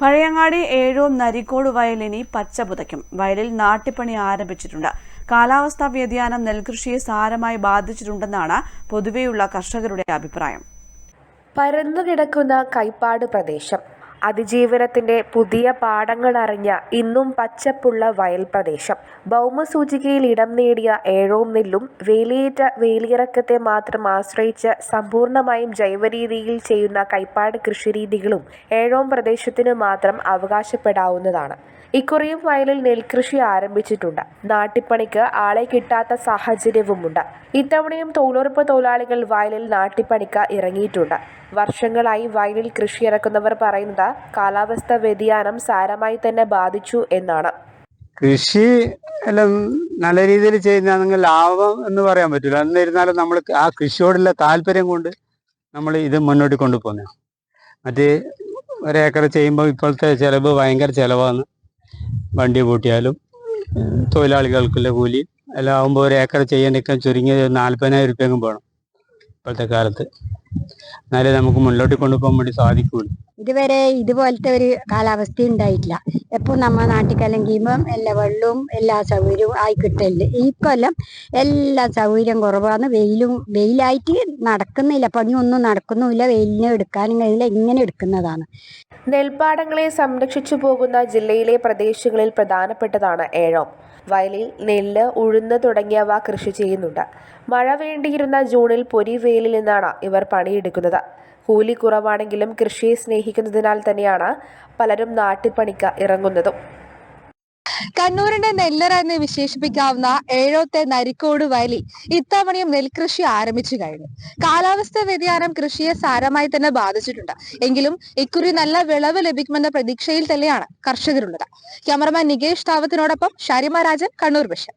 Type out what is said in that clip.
പഴയങ്ങാടി ഏഴോം നരിക്കോട് വയലിനി പച്ച പുതയ്ക്കും. വയലിൽ നാട്ടിപ്പണി ആരംഭിച്ചിട്ടുണ്ട്. കാലാവസ്ഥാ വ്യതിയാനം നെൽകൃഷിയെ സാരമായി ബാധിച്ചിട്ടുണ്ടെന്നാണ് പൊതുവെയുള്ള കർഷകരുടെ അഭിപ്രായം. പരന്നു കിടക്കുന്ന കൈപ്പാട് പ്രദേശം. അതിജീവനത്തിന്റെ പുതിയ പാഠങ്ങൾ അറിഞ്ഞ ഇന്നും പച്ചപ്പുള്ള വയൽ പ്രദേശം. ഭൗമസൂചികയിൽ ഇടം നേടിയ ഏഴോം നെല്ലും വേലിയേറ്റ വേലിയിറക്കത്തെ മാത്രം ആശ്രയിച്ച് സമ്പൂർണമായും ജൈവരീതിയിൽ ചെയ്യുന്ന കൈപ്പാട് കൃഷിരീതികളും ഏഴോം പ്രദേശത്തിന് മാത്രം അവകാശപ്പെടാവുന്നതാണ്. ഇക്കുറിയും വയലിൽ നെൽകൃഷി ആരംഭിച്ചിട്ടുണ്ട്. നാട്ടിപ്പണിക്ക് ആളെ കിട്ടാത്ത സാഹചര്യവുമുണ്ട്. ഇത്തവണയും തൊഴിലുറപ്പ് തൊഴിലാളികൾ വയലിൽ നാട്ടിപ്പണിക്ക് ഇറങ്ങിയിട്ടുണ്ട്. വർഷങ്ങളായി വയലിൽ കൃഷി ഇറക്കുന്നവർ പറയുന്നത് കാലാവസ്ഥ വ്യതിയാനം സാരമായി തന്നെ ബാധിച്ചു എന്നാണ്. കൃഷി എല്ലാം നല്ല രീതിയിൽ ചെയ്യുന്ന ലാഭം എന്ന് പറയാൻ പറ്റില്ല. എന്നിരുന്നാലും നമ്മൾ ആ കൃഷിയോടുള്ള താല്പര്യം കൊണ്ട് നമ്മൾ ഇത് മുന്നോട്ട് കൊണ്ടുപോകുന്ന. മറ്റേ ഒരേക്കർ ചെയ്യുമ്പോൾ ഇപ്പോഴത്തെ ചിലവ് ഭയങ്കര ചിലവാണ്. വണ്ടി പൂട്ടിയാലും തൊഴിലാളികൾക്കുള്ള കൂലി എല്ലാം ആകുമ്പോൾ ഒരു ഏക്കർ ചെയ്യാനൊക്കെ ചുരുങ്ങിയത് നാൽപ്പതിനായിരം രൂപയെങ്കിലും വേണം ഇപ്പോഴത്തെ കാലത്ത്. എന്നാലേ നമുക്ക് മുന്നോട്ട് കൊണ്ടുപോകാൻ വേണ്ടി സാധിക്കുള്ളൂ. ഇതുവരെ ഇതുപോലത്തെ ഒരു കാലാവസ്ഥ ഉണ്ടായിട്ടില്ല. എപ്പോൾ നമ്മ നാട്ടിൽ കലങ്കിയുമ്പം എല്ലാ വെള്ളവും എല്ലാ സൗകര്യവും ആയി കിട്ടലുണ്ട്. ഈ കൊല്ലം എല്ലാ സൗകര്യം കുറവാണ് വെയിലും വെയിലായിട്ട് നടക്കുന്നില്ല. പണിയൊന്നും നടക്കുന്നുമില്ല. വെയിലിനെ എടുക്കാനും കഴിയില്ല. ഇങ്ങനെ എടുക്കുന്നതാണ്. നെൽപ്പാടങ്ങളെ സംരക്ഷിച്ചു പോകുന്ന ജില്ലയിലെ പ്രദേശങ്ങളിൽ പ്രധാനപ്പെട്ടതാണ് ഏഴോം. വയലിൽ നെല്ല് ഉഴുന്ന് തുടങ്ങിയവ കൃഷി ചെയ്യുന്നുണ്ട്. മഴ വേണ്ടിയിരുന്ന ജൂണിൽ പൊരി വെയിലിൽ നിന്നാണ് ഇവർ പണിയെടുക്കുന്നത്. കൂലി കുറവാണെങ്കിലും കൃഷിയെ സ്നേഹിക്കുന്നതിനാൽ തന്നെയാണ് പലരും നാട്ടിപ്പണിക്ക് ഇറങ്ങുന്നതും. കണ്ണൂരിന്റെ നെല്ലറ എന്ന് വിശേഷിപ്പിക്കാവുന്ന ഏഴോത്തെ നരിക്കോട് വലി ഇത്തവണയും നെൽകൃഷി ആരംഭിച്ചു കഴിഞ്ഞു. കാലാവസ്ഥ വ്യതിയാനം കൃഷിയെ സാരമായി തന്നെ ബാധിച്ചിട്ടുണ്ട്. എങ്കിലും ഇക്കുറി നല്ല വിളവ് ലഭിക്കുമെന്ന പ്രതീക്ഷയിൽ തന്നെയാണ് കർഷകരുള്ളത്. ക്യാമറമാൻ നികേഷ് താവത്തിനോടൊപ്പം ഷാരിമ രാജൻ കണ്ണൂർ ബഷർ